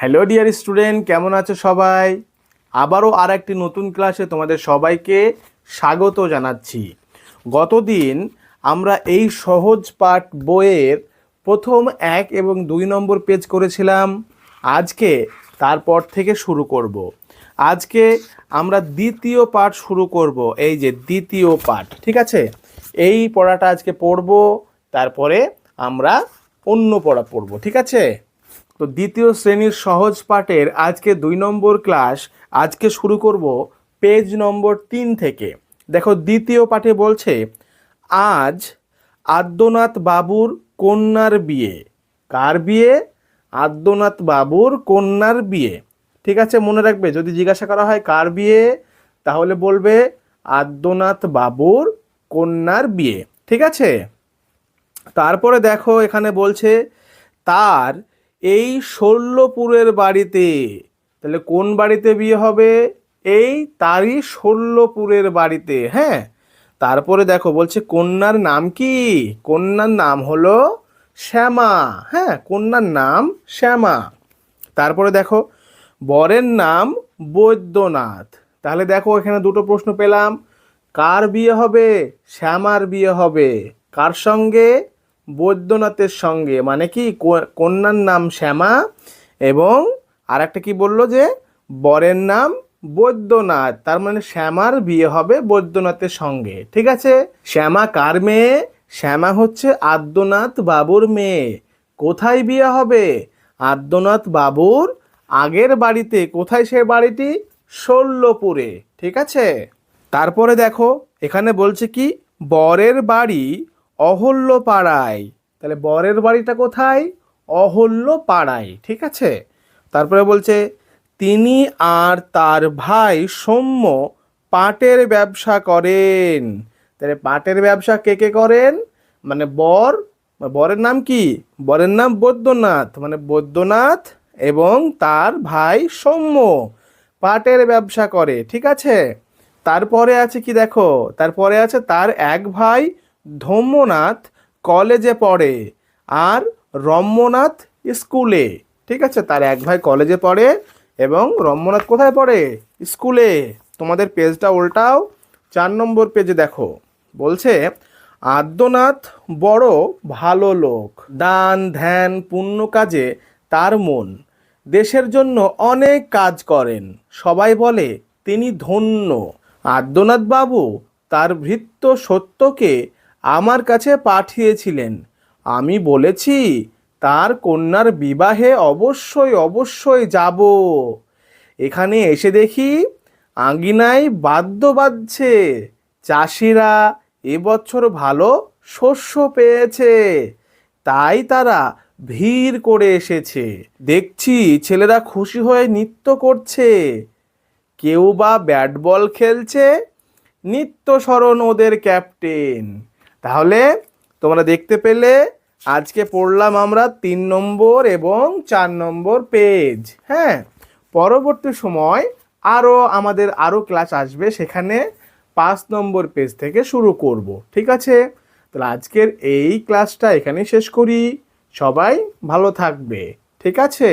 Hello dear student কেমন আছো সবাই? আবারও আর একটি নতুন ক্লাসে তোমাদের সবাইকে স্বাগত জানাচ্ছি। গতদিন আমরা এই সহজ পাঠ বইয়ের প্রথম এক এবং দুই নম্বর পেজ করেছিলাম। আজকে তারপর থেকে শুরু করব। আজকে আমরা দ্বিতীয় পাঠ শুরু করব। এই যে দ্বিতীয় পাঠ, ঠিক আছে? এই পড়াটা আজকে পড়ব, তারপরে আমরা অন্য পড়া পড়ব, ঠিক আছে? তো দ্বিতীয় শ্রেণির সহজ পাঠের আজকে দুই নম্বর ক্লাস, আজকে শুরু করব পেজ নম্বর তিন থেকে। দেখো, দ্বিতীয় পাঠে বলছে, আজ আদ্যনাথ বাবুর কন্যার বিয়ে। কার বিয়ে? আদ্যনাথ বাবুর কন্যার বিয়ে। ঠিক আছে, মনে রাখবে, যদি জিজ্ঞাসা করা হয় কার বিয়ে, তাহলে বলবে আদ্যনাথ বাবুর কন্যার বিয়ে। ঠিক আছে? তারপরে দেখো, এখানে বলছে, তার এই ষোল্লপুরের বাড়িতে। তাহলে কোন বাড়িতে বিয়ে হবে? এই তারই ষোল্লপুরের বাড়িতে হ্যাঁ? তারপরে দেখো, বলছে কন্যার নাম কি? কন্যার নাম হলো শ্যামা হ্যাঁ? কন্যার নাম শ্যামা। তারপরে দেখো, বরের নাম বৈদ্যনাথ। তাহলে দেখো, এখানে দুটো প্রশ্ন পেলাম। কার বিয়ে হবে? শ্যামার বিয়ে হবে। কার সঙ্গে? বৈদ্যনাথের সঙ্গে মানে কি কন্যার নাম শ্যামা এবং আর একটা কি বলল যে, বরের নাম বৈদ্যনাথ। তার মানে শ্যামার বিয়ে হবে বৈদ্যনাথের সঙ্গে, ঠিক আছে? শ্যামা কার মেয়ে? শ্যামা হচ্ছে আদ্যনাথ বাবুর মেয়ে। কোথায় বিয়ে হবে? আদ্যনাথ বাবুর আগের বাড়িতে, কোথায় সে বাড়িটি? ষোল্লপুরে ঠিক আছে? তারপরে দেখো, এখানে বলছে কি, বরের বাড়ি অহল্য পাড়ায় তাহলে বরের বাড়িটা কোথায়? অহল্য পাড়ায় ঠিক আছে? তারপরে বলছে, তিনি আর তার ভাই সৌম্য পাটের ব্যবসা করেন। তাহলে পাটের ব্যবসা কে কে করেন? মানে বর, বরের নাম কি? বরের নাম বৈদ্যনাথ মানে বৈদ্যনাথ এবং তার ভাই সৌম্য পাটের ব্যবসা করে, ঠিক আছে? তারপরে আছে কি দেখো? তারপরে আছে তার এক ভাই ধম্মনাথ কলেজে পড়ে আর রম্যনাথ স্কুলে। ঠিক আছে? তার এক ভাই কলেজে পড়ে এবং রম্যনাথ কোথায় পড়ে? স্কুলে। তোমাদের পেজটা উল্টাও। চার নম্বর পেজে দেখো। বলছে, আদ্যনাথ বড় ভালো লোক। দান, ধ্যান, পুণ্য কাজে তার মন। দেশের জন্য অনেক কাজ করেন। সবাই বলে, তিনি ধন্য। আদ্যনাথ বাবু তার ভৃত্য সত্যকে আমার কাছে পাঠিয়েছিলেন। আমি বলেছি, তার কন্যার বিবাহে অবশ্যই অবশ্যই যাব। এখানে এসে দেখি আঙ্গিনায় বাদ্য বাজছে। চাষিরা এবছর ভালো শস্য পেয়েছে। তাই তারা ভিড় করে এসেছে। দেখছি ছেলেরা খুশি হয়ে নৃত্য করছে। কেউ বা ব্যাট বল খেলছে। নিত্য স্মরণ ওদের ক্যাপ্টেন। তাহলে তোমরা দেখতে পেলে আজকে পড়লাম আমরা তিন নম্বর এবং চার নম্বর পেজ। হ্যাঁ পরবর্তী সময় আরও আমাদের আরও ক্লাস আসবে সেখানে পাঁচ নম্বর পেজ থেকে শুরু করব, ঠিক আছে? তাহলে আজকের এই ক্লাসটা এখানেই শেষ করি। সবাই ভালো থাকবে, ঠিক আছে?